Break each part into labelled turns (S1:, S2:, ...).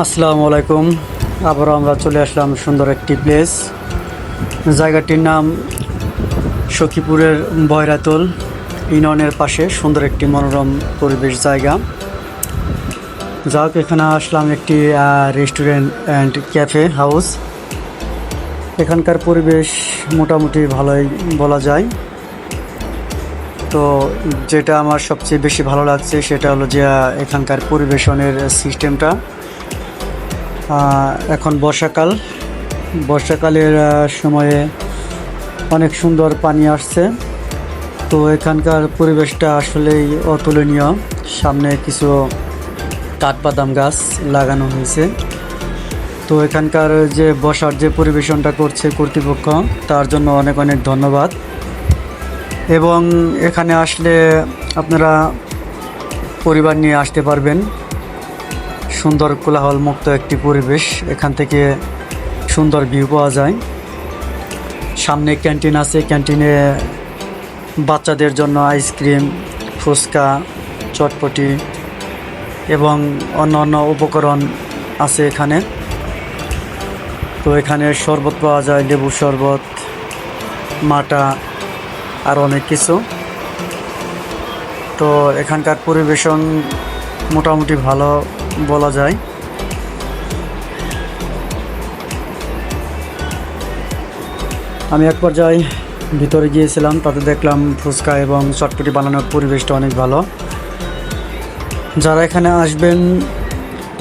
S1: আসসালামু আলাইকুম। আবারও আমরা চলে আসলাম সুন্দর একটি প্লেস জায়গাটির নাম সখীপুরের বয়রাতল ইউনিয়নের পাশে সুন্দর একটি মনোরম পরিবেশ জায়গা। যাক এখানে আসলাম একটি রেস্টুরেন্ট অ্যান্ড ক্যাফে হাউস এখানকার পরিবেশ মোটামুটি ভালোই বলা যায়। তো যেটা আমার সবচেয়ে বেশি ভালো লাগছে সেটা হলো যে এখানকার পরিবেশনের সিস্টেমটা এখন বর্ষাকাল। বর্ষাকালের সময়ে অনেক সুন্দর পানি আসছে। তো এখানকার পরিবেশটা আসলেই অতুলনীয়। সামনে কিছু কাঠবাদাম গাছ লাগানো হয়েছে। তো এখানকার যে বসার যে পরিবেশনটা করছে কর্তৃপক্ষ, তার জন্য অনেক অনেক ধন্যবাদ। এবং এখানে আসলে আপনারা পরিবার নিয়ে আসতে পারবেন। সুন্দর কোলাহল মুক্ত একটি পরিবেশ। এখান থেকে সুন্দর ভিউ পাওয়া যায়। সামনে ক্যান্টিন আছে। ক্যান্টিনে বাচ্চাদের জন্য আইসক্রিম, ফুচকা, চটপটি এবং অন্য অন্য উপকরণ আছে এখানে। তো এখানে শরবত পাওয়া যায়, লেবু শরবত, মাটা, আর অনেক কিছু। তো এখানকার পরিবেশন মোটামুটি ভালো। বলা যায়। আমি এক পর্যায়ে ভিতরে গিয়েছিলাম, তাতে দেখলাম ফুচকা এবং চটপটি বানানোর পরিবেশটা অনেক ভালো। যারা এখানে আসবেন,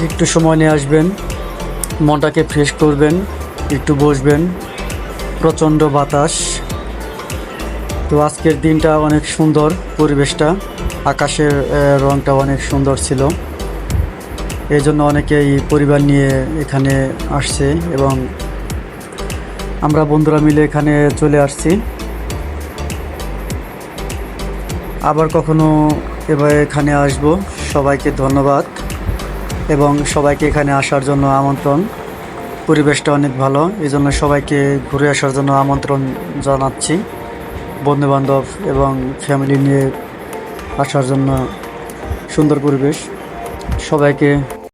S1: একটু সময় নিয়ে আসবেন, মনটাকে ফ্রেশ করবেন, একটু বসবেন, প্রচণ্ড বাতাস। তো আজকের দিনটা অনেক সুন্দর পরিবেশটা, আকাশের রংটা অনেক সুন্দর ছিল। এই জন্য অনেকেই পরিবার নিয়ে এখানে আসছে এবং আমরা বন্ধুরা মিলে এখানে চলে আসছি। আবার কখনো এবার এখানে আসব। সবাইকে ধন্যবাদ এবং সবাইকে এখানে আসার জন্য আমন্ত্রণ। পরিবেশটা অনেক ভালো এই জন্য সবাইকে ঘুরে আসার জন্য আমন্ত্রণ জানাচ্ছি। বন্ধুবান্ধব এবং ফ্যামিলি নিয়ে আসার জন্য সুন্দর পরিবেশ। সবাইকে